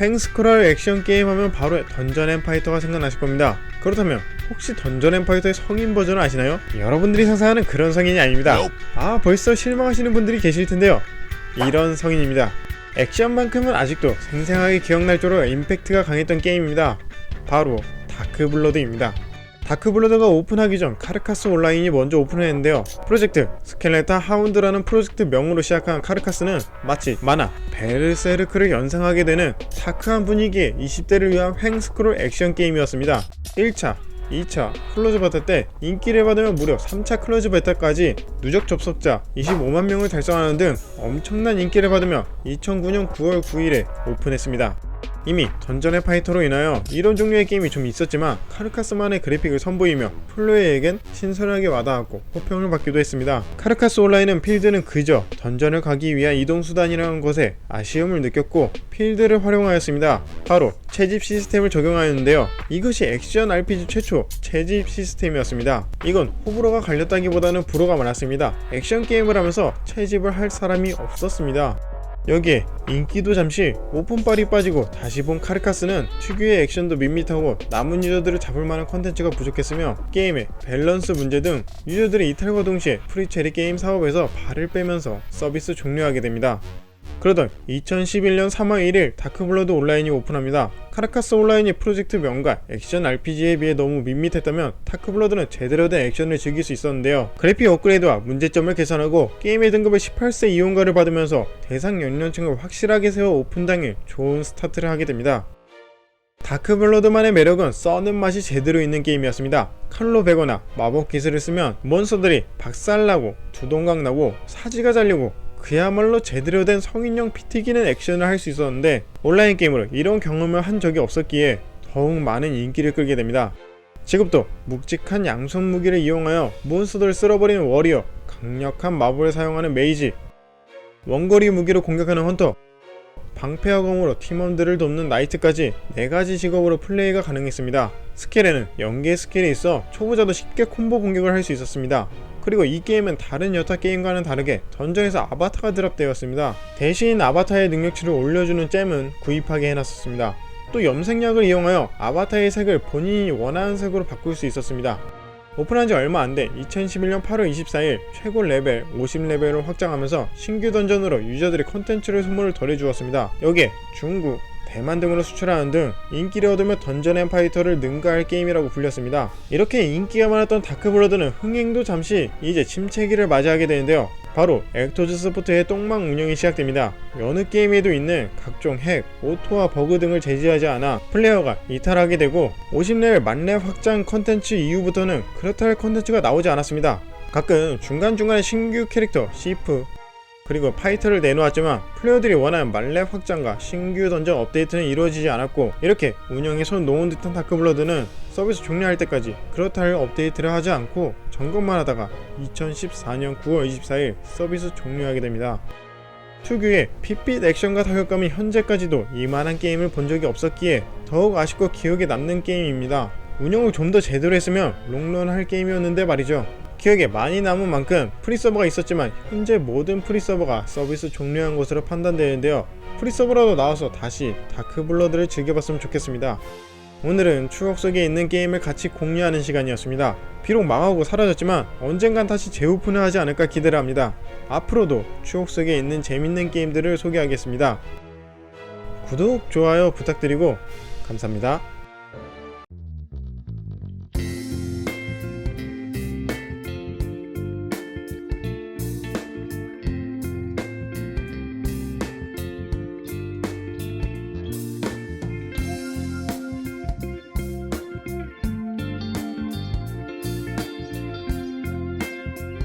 횡스크롤 액션 게임 하면 바로 던전 앤 파이터가 생각나실 겁니다. 그렇다면 혹시 던전 앤 파이터의 성인 버전을 아시나요? 여러분들이 상상하는 그런 성인이 아닙니다. 아 벌써 실망하시는 분들이 계실 텐데요. 이런 성인입니다. 액션만큼은 아직도 생생하게 기억날 정도로 임팩트가 강했던 게임입니다. 바로 다크블러드입니다. 다크블러드가 오픈하기 전 카르카스 온라인이 먼저 오픈했는데요. 프로젝트 스켈레타 하운드라는 프로젝트 명으로 시작한 카르카스는 마치 만화 베르세르크를 연상하게 되는 다크한 분위기의 20대를 위한 횡스크롤 액션 게임이었습니다. 1차, 2차 클로즈 베타 때 인기를 받으며 무려 3차 클로즈 베타까지 누적 접속자 25만 명을 달성하는 등 엄청난 인기를 받으며 2009년 9월 9일에 오픈했습니다. 이미 던전의 파이터로 인하여 이런 종류의 게임이 좀 있었지만 카르카스만의 그래픽을 선보이며 플레이에겐 신선하게 와닿았고 호평을 받기도 했습니다. 카르카스 온라인은 필드는 그저 던전을 가기 위한 이동 수단이라는 것에 아쉬움을 느꼈고 필드를 활용하였습니다. 바로 채집 시스템을 적용하였는데요. 이것이 액션 RPG 최초 채집 시스템이었습니다. 이건 호불호가 갈렸다기보다는 불호가 많았습니다. 액션 게임을 하면서 채집을 할 사람이 없었습니다. 여기에 인기도 잠시 오픈빨이 빠지고 다시 본 카르카스는 특유의 액션도 밋밋하고 남은 유저들을 잡을 만한 컨텐츠가 부족했으며 게임의 밸런스 문제 등 유저들의 이탈과 동시에 프리체리 게임 사업에서 발을 빼면서 서비스 종료하게 됩니다. 그러던 2011년 3월 1일 다크블러드 온라인이 오픈합니다. 카라카스 온라인이 프로젝트 명가 액션 RPG에 비해 너무 밋밋했다면 다크블러드는 제대로 된 액션을 즐길 수 있었는데요. 그래픽 업그레이드와 문제점을 개선하고 게임의 등급을 18세 이용가를 받으면서 대상 연령층을 확실하게 세워 오픈 당일 좋은 스타트를 하게 됩니다. 다크블러드만의 매력은 써는 맛이 제대로 있는 게임이었습니다. 칼로 베거나 마법 기술을 쓰면 몬스터들이 박살나고 두동강 나고 사지가 잘리고 그야말로 제대로 된 성인용 피 튀기는 액션을 할 수 있었는데 온라인 게임으로 이런 경험을 한 적이 없었기에 더욱 많은 인기를 끌게 됩니다. 지금도 묵직한 양손 무기를 이용하여 몬스터를 쓸어버리는 워리어, 강력한 마법을 사용하는 메이지, 원거리 무기로 공격하는 헌터, 방패와 검으로 팀원들을 돕는 나이트까지 4가지 직업으로 플레이가 가능했습니다. 스킬에는 연계 스킬이 있어 초보자도 쉽게 콤보 공격을 할 수 있었습니다. 그리고 이 게임은 다른 여타 게임과는 다르게 던전에서 아바타가 드랍되었습니다. 대신 아바타의 능력치를 올려주는 잼은 구입하게 해놨었습니다. 또 염색약을 이용하여 아바타의 색을 본인이 원하는 색으로 바꿀 수 있었습니다. 오픈한 지 얼마 안돼 2011년 8월 24일 최고 레벨 50레벨을 확장하면서 신규 던전으로 유저들이 컨텐츠를 선물을 덜해주었습니다. 여기에 중국, 대만 등으로 수출하는 등 인기를 얻으며 던전 앤 파이터를 능가할 게임이라고 불렸습니다. 이렇게 인기가 많았던 다크블러드는 흥행도 잠시 이제 침체기를 맞이하게 되는데요. 바로 액토즈 스포트의 똥망 운영이 시작됩니다. 여느 게임에도 있는 각종 핵, 오토와 버그 등을 제지하지 않아 플레이어가 이탈하게 되고 50레벨 만렙 확장 컨텐츠 이후부터는 그렇다 할 컨텐츠가 나오지 않았습니다. 가끔 중간중간에 신규 캐릭터, 시프, 그리고 파이터를 내놓았지만 플레이어들이 원하는 만렙 확장과 신규 던전 업데이트는 이루어지지 않았고 이렇게 운영에 손 놓은 듯한 다크블러드는 서비스 종료할 때까지 그렇다 할 업데이트를 하지 않고 점검만 하다가 2014년 9월 24일 서비스 종료하게 됩니다. 특유의 핏빛 액션과 타격감이 현재까지도 이만한 게임을 본 적이 없었기에 더욱 아쉽고 기억에 남는 게임입니다. 운영을 좀 더 제대로 했으면 롱런 할 게임이었는데 말이죠. 기억에 많이 남은 만큼 프리서버가 있었지만 현재 모든 프리서버가 서비스 종료한 것으로 판단되는데요. 프리서버라도 나와서 다시 다크블러드를 즐겨봤으면 좋겠습니다. 오늘은 추억 속에 있는 게임을 같이 공유하는 시간이었습니다. 비록 망하고 사라졌지만 언젠간 다시 재오픈을 하지 않을까 기대를 합니다. 앞으로도 추억 속에 있는 재밌는 게임들을 소개하겠습니다. 구독, 좋아요 부탁드리고 감사합니다.